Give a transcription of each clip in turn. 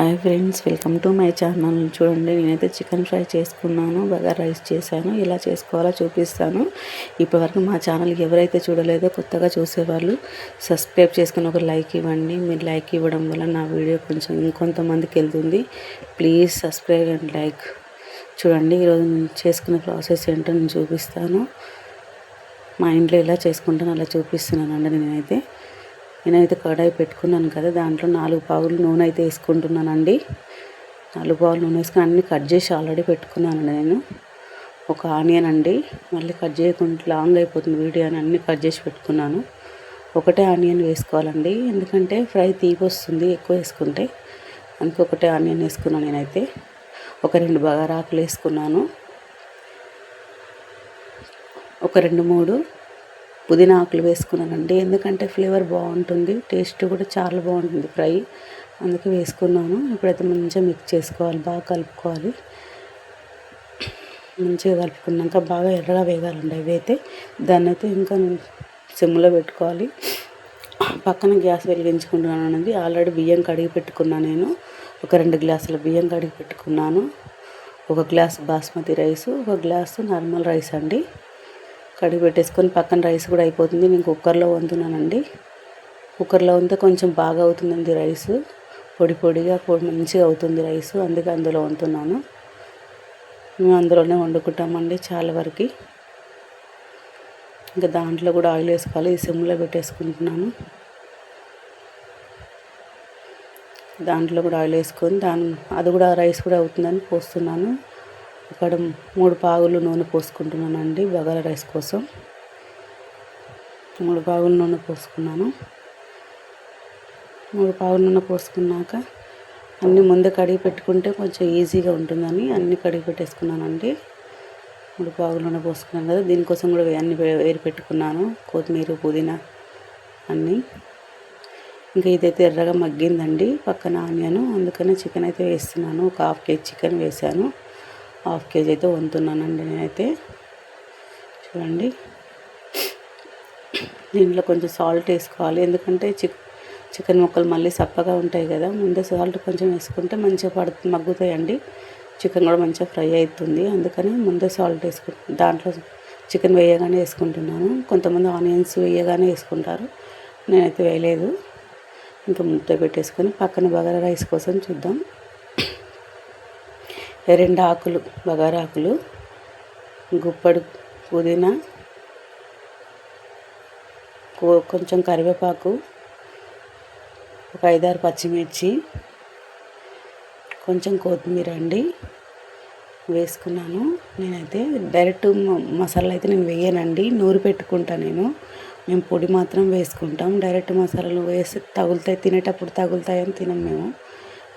Hi friends welcome to my channel. చూడండి నేనైతే chicken fry చేసుకున్నాను బాగా రైస్ చేశాను. ఇలా చేసుకోవాలో చూపిస్తాను. ఇప్పటివరకు మా ఛానల్ ఎవరైతే చూడలేదో కొత్తగా చూసేవాళ్ళు సబ్స్క్రైబ్ చేసుకుని ఒక లైక్ ఇవ్వండి. మీరు లైక్ ఇవ్వడం వల్ల నా వీడియో కొంచెం ఇంకొంతమందికి వెళ్తుంది. Please subscribe and like. చూడండి ఈరోజు నేను చేసుకునే ప్రాసెస్ ఏంటో నేను చూపిస్తాను. మా ఇంట్లో ఎలా చేసుకుంటానో అలా చూపిస్తున్నాను అండి నేనైతే. నేనైతే కడాయి పెట్టుకున్నాను కదా దాంట్లో నాలుగు పావులు నూనె అయితే వేసుకుంటున్నానండి. నాలుగు పావులు నూనె వేసుకుని అన్నీ కట్ చేసి ఆల్రెడీ పెట్టుకున్నాను నేను. ఒక ఆనియన్ అండి మళ్ళీ కట్ చేయకుండా లాంగ్ అయిపోతుంది వీడియో అని అన్నీ కట్ చేసి పెట్టుకున్నాను. ఒకటే ఆనియన్ వేసుకోవాలండి ఎందుకంటే ఫ్రై తీపి వస్తుంది ఎక్కువ వేసుకుంటే. అందుకే ఒకటే ఆనియన్ వేసుకున్నాను నేనైతే. ఒక రెండు బగారాకులు వేసుకున్నాను. ఒక రెండు మూడు పుదీనా ఆకులు వేసుకున్నానండి. ఎందుకంటే ఫ్లేవర్ బాగుంటుంది టేస్ట్ కూడా చాలా బాగుంటుంది ఫ్రై. అందుకే వేసుకున్నాను. ఇప్పుడైతే మంచిగా మిక్స్ చేసుకోవాలి బాగా కలుపుకోవాలి. మంచిగా కలుపుకున్నాక బాగా ఎర్రగా వేగాలండి అవి అయితే. దాన్ని అయితే ఇంకా సిమ్లో పెట్టుకోవాలి. పక్కన గ్యాస్ వెలిగించుకుంటున్నాను అనేది ఆల్రెడీ బియ్యం కడిగి పెట్టుకున్నాను నేను. ఒక రెండు గ్లాసుల బియ్యం కడిగి పెట్టుకున్నాను. ఒక గ్లాస్ బాస్మతి రైస్ ఒక గ్లాసు నార్మల్ రైస్ అండి. కడిగి పెట్టేసుకొని పక్కన రైస్ కూడా అయిపోతుంది. నేను కుక్కర్లో వండుతున్నానండి. కుక్కర్లో ఉంటే కొంచెం బాగా అవుతుందండి రైస్. పొడి పొడిగా పొడి మంచిగా అవుతుంది రైస్. అందుకే అందులో వండుతున్నాను. మేము అందులోనే వండుకుంటామండి చాలా వరకు. ఇంకా దాంట్లో కూడా ఆయిల్ వేసుకోవాలి. ఈ సిమ్లో పెట్టేసుకుంటున్నాను. దాంట్లో కూడా ఆయిల్ వేసుకొని దాని అది కూడా రైస్ కూడా అవుతుందని పోస్తున్నాను. ఇక్కడ మూడు పావులు నూనె పోసుకుంటున్నానండి బగారా రైస్ కోసం. మూడు పావులు నూనె పోసుకున్నాను. మూడు పావులు నూనె పోసుకున్నాక అన్నీ ముందే కడిగి పెట్టుకుంటే కొంచెం ఈజీగా ఉంటుందని అన్నీ కడిగి పెట్టేసుకున్నానండి. మూడు పావులు నూనె పోసుకున్నాను కదా దీనికోసం కూడా అన్ని వేరు పెట్టుకున్నాను కొత్తిమీర పుదీనా అన్నీ. ఇంకా ఇదైతే ఎర్రగా మగ్గిందండి పక్కన ఆనియను అందుకనే చికెన్ అయితే వేస్తున్నాను ఒక హాఫ్ కేజీ చికెన్ వేశాను. హాఫ్ కేజీ అయితే వంతున్నానండి నేనైతే. చూడండి. దీంట్లో కొంచెం సాల్ట్ వేసుకోవాలి. ఎందుకంటే చిక్ చికెన్ ముక్కలు మళ్ళీ సప్పగా ఉంటాయి కదా. ముందే సాల్ట్ కొంచెం వేసుకుంటే మంచిగా పడుతుంది మగ్గుతాయండి. చికెన్ కూడా మంచిగా ఫ్రై అవుతుంది. అందుకని ముందే సాల్ట్ వేసుకు దాంట్లో చికెన్ వేయగానే వేసుకుంటున్నాను. కొంతమంది ఆనియన్స్ వేయగానే వేసుకుంటారు. నేనైతే వేయలేదు. ఇంకా ముద్ద పెట్టేసుకొని పక్కన బగారా రైస్ కోసం చూద్దాం. రెండు ఆకులు బగారాకులు గుప్పడు పుదీనా కొంచెం కరివేపాకు ఒక ఐదారు పచ్చిమిర్చి కొంచెం కొత్తిమీర అండి. వేసుకున్నాను. నేనైతే డైరెక్ట్ మసాలా అయితే నేను వేయనండి. నూరు పెట్టుకుంటాను నేను. మేము పొడి మాత్రం వేసుకుంటాం. డైరెక్ట్ మసాలాలు వేసి తగులుతాయి తినేటప్పుడు తగులుతాయని తినం మేము.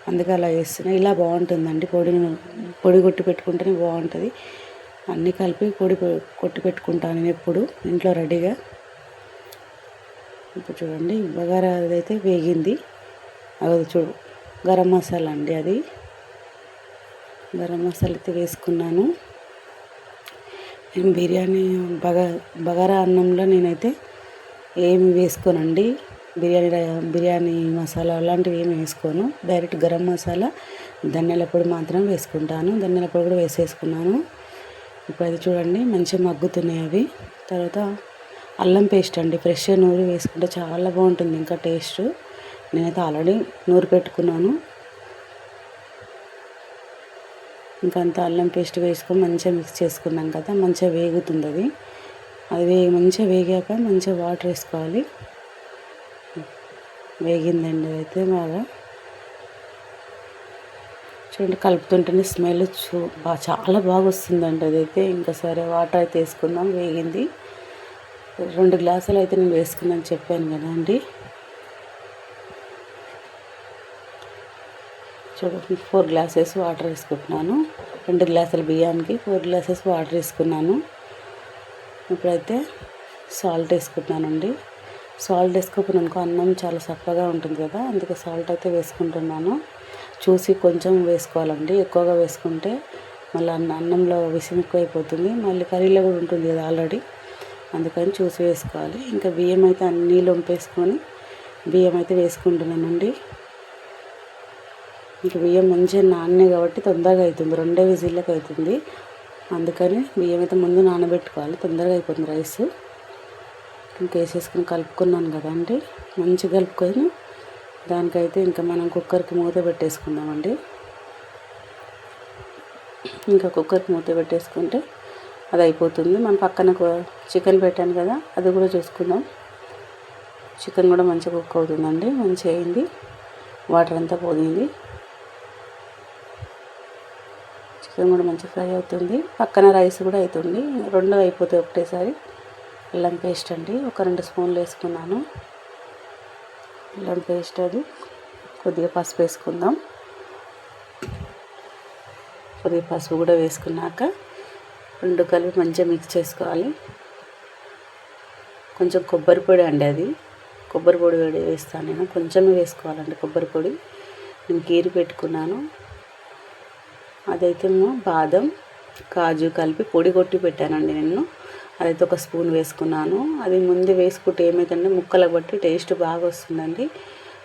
అందుకే అలా వేస్తున్నా ఇలా బాగుంటుందండి. పొడిని పొడి కొట్టి పెట్టుకుంటేనే బాగుంటుంది. అన్నీ కలిపి పొడి కొట్టి పెట్టుకుంటాను నేను ఎప్పుడు ఇంట్లో రెడీగా. ఇప్పుడు చూడండి బగారా అయితే వేగింది. అది చూడు గరం మసాలా అండి అది. గరం మసాలా అయితే వేసుకున్నాను. నేను బిర్యానీ బగా బగారా అన్నంలో నేనైతే ఏమి వేసుకోనండి. బిర్యానీ బిర్యానీ మసాలా అలాంటివి ఏమి వేసుకోను. డైరెక్ట్ గరం మసాలా ధనియాల పొడి మాత్రం వేసుకుంటాను. ధనియాల పొడి కూడా వేసేసుకున్నాను. ఇప్పుడు అది చూడండి మంచిగా మగ్గుతున్నాయి అవి. తర్వాత అల్లం పేస్ట్ అండి ఫ్రెష్ నూరి వేసుకుంటే చాలా బాగుంటుంది ఇంకా టేస్ట్. నేనైతే ఆల్రెడీ నూరు పెట్టుకున్నాను. ఇంకంత అల్లం పేస్ట్ వేసుకొని మంచిగా మిక్స్ చేసుకున్నాం కదా మంచిగా వేగుతుంది అది. అది మంచిగా వేగాక మంచిగా వాటర్ వేసుకోవాలి. వేగిందండి అయితే బాగా చూడండి కలుపుతుంటేనే స్మెల్ చూ బాగా చాలా బాగా వస్తుందండి అదైతే. ఇంకా సరే వాటర్ అయితే వేసుకుందాం. వేగింది. రెండు గ్లాసులు అయితే నేను వేసుకున్నాను చెప్పాను కదా అండి. చూడండి ఫోర్ గ్లాసెస్ వాటర్ వేసుకుంటున్నాను. రెండు గ్లాసుల బియ్యానికి ఫోర్ గ్లాసెస్ వాటర్ వేసుకున్నాను. ఇప్పుడైతే సాల్ట్ వేసుకుంటున్నానండి. సాల్ట్ వేసుకోకపోయినానుకో అన్నం చాలా చప్పగా ఉంటుంది కదా అందుకే సాల్ట్ అయితే వేసుకుంటున్నాను. చూసి కొంచెం వేసుకోవాలండి. ఎక్కువగా వేసుకుంటే మళ్ళీ అన్న అన్నంలో విషం ఎక్కువైపోతుంది. మళ్ళీ కర్రీలో కూడా ఉంటుంది కదా ఆల్రెడీ. అందుకని చూసి వేసుకోవాలి. ఇంకా బియ్యం అయితే అన్నీ లొంపేసుకొని బియ్యం అయితే వేసుకుంటున్నానండి. ఇంకా బియ్యం మంచిగా నాన్నే కాబట్టి తొందరగా అవుతుంది. రెండే విజిల్లకు అవుతుంది. అందుకని బియ్యం అయితే ముందు నానబెట్టుకోవాలి. తొందరగా అయిపోతుంది రైస్. ఇంకా వేసేసుకుని కలుపుకున్నాను కదండి మంచిగా కలుపుకొని దానికైతే ఇంకా మనం కుక్కర్కి మూత పెట్టేసుకుందామండి. ఇంకా కుక్కర్కి మూత పెట్టేసుకుంటే అది అయిపోతుంది. మనం పక్కన చికెన్ పెట్టాను కదా అది కూడా చూసుకుందాం. చికెన్ కూడా మంచిగా కుక్ అవుతుందండి మంచిగా అయింది. వాటర్ అంతా పోయింది. చికెన్ కూడా మంచిగా ఫ్రై అవుతుంది. పక్కన రైస్ కూడా అవుతుంది. రెండు అయిపోతాయి ఒకటేసారి. అల్లం పేస్ట్ అండి. ఒక రెండు స్పూన్లు వేసుకున్నాను. అల్లం పేస్ట్ అది. కొద్దిగా పసుపు వేసుకుందాం. కొద్దిగా పసుపు కూడా వేసుకున్నాక రెండు కలిపి మంచిగా మిక్స్ చేసుకోవాలి. కొంచెం కొబ్బరి పొడి అండి అది. కొబ్బరి పొడి వేడి వేస్తాను నేను. కొంచెమే వేసుకోవాలండి కొబ్బరి పొడి. నేను గీరు పెట్టుకున్నాను. అదైతే బాదం కాజు కలిపి పొడి కొట్టి పెట్టానండి నేను. అదైతే ఒక స్పూన్ వేసుకున్నాను. అది ముందు వేసుకుంటే ఏమైందంటే ముక్కలకు బట్టి టేస్ట్ బాగా వస్తుందండి.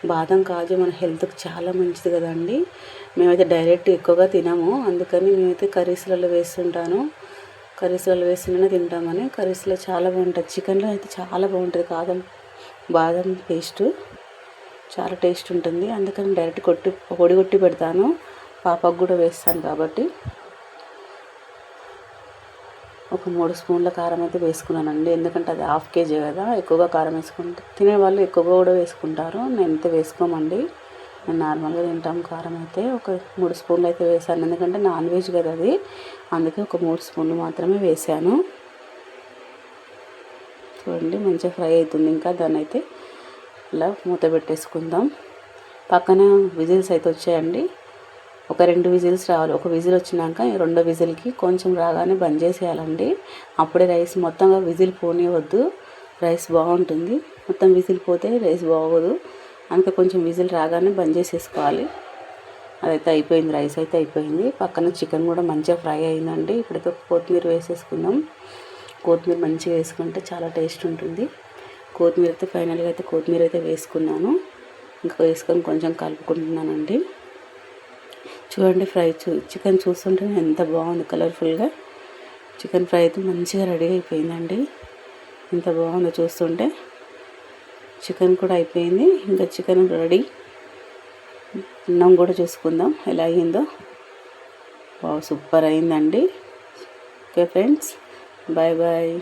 బాదం కాజు మన హెల్త్కి చాలా మంచిది కదండి. మేమైతే డైరెక్ట్ ఎక్కువగా తినము. అందుకని మేమైతే కర్రీస్లలో వేస్తుంటాను. కర్రీస్లలో వేస్తుంటేనే తింటామని. కర్రీస్లో చాలా బాగుంటుంది. చికెన్లో అయితే చాలా బాగుంటుంది కాదం బాదం పేస్ట్. చాలా టేస్ట్ ఉంటుంది. అందుకని డైరెక్ట్ కొట్టి పొడి కొట్టి పెడతాను. పాపకు కూడా వేస్తాను కాబట్టి. ఒక మూడు స్పూన్ల కారం అయితే వేసుకున్నానండి. ఎందుకంటే అది హాఫ్ కేజీ కదా ఎక్కువగా కారం వేసుకుంటే తినే వాళ్ళు ఎక్కువగా కూడా వేసుకుంటారు. నేను అయితే వేసుకోమండి. నేను నార్మల్గా తింటాం కారం అయితే. ఒక మూడు స్పూన్లు అయితే వేసాను. ఎందుకంటే నాన్ వెజ్ కదా అది. అందుకే ఒక మూడు స్పూన్లు మాత్రమే వేసాను. చూడండి మంచిగా ఫ్రై అవుతుంది. ఇంకా దాన్ని అయితే ఇలా మూత పెట్టేసుకుందాం. పక్కన విజిల్స్ అయితే వచ్చాయండి. ఒక రెండు విజిల్స్ రావాలి. ఒక విజిల్ వచ్చినాక రెండో విజిల్కి కొంచెం రాగానే బంద్ చేసేయాలండి. అప్పుడే రైస్ మొత్తంగా విజిల్ పోనివద్దు రైస్ బాగుంటుంది. మొత్తం విజిల్ పోతే రైస్ బాగోదు. అందుకే కొంచెం విజిల్ రాగానే బంద్ చేసేసుకోవాలి. అదైతే అయిపోయింది. రైస్ అయితే అయిపోయింది. పక్కన చికెన్ కూడా మంచిగా ఫ్రై అయిందండి. ఇప్పుడైతే కొత్తిమీర వేసేసుకుందాం కొత్తిమీర మంచిగా వేసుకుంటే చాలా టేస్ట్ ఉంటుంది. కొత్తిమీర అయితే ఫైనల్గా అయితే కొత్తిమీర అయితే వేసుకున్నాను. ఇంకా వేసుకొని కొంచెం కలుపుకుంటున్నానండి. చూడండి ఫ్రై చూ చికెన్ చూస్తుంటే ఎంత బాగుంది కలర్ఫుల్గా. చికెన్ ఫ్రై అయితే మంచిగా రెడీ అయిపోయిందండి. ఎంత బాగుందో చూస్తుంటే. చికెన్ కూడా అయిపోయింది. ఇంకా చికెన్ రెడీ. అన్నం కూడా చూసుకుందాం. ఎలా అయ్యిందో. బాగా సూపర్ అయిందండి. Okay friends bye bye.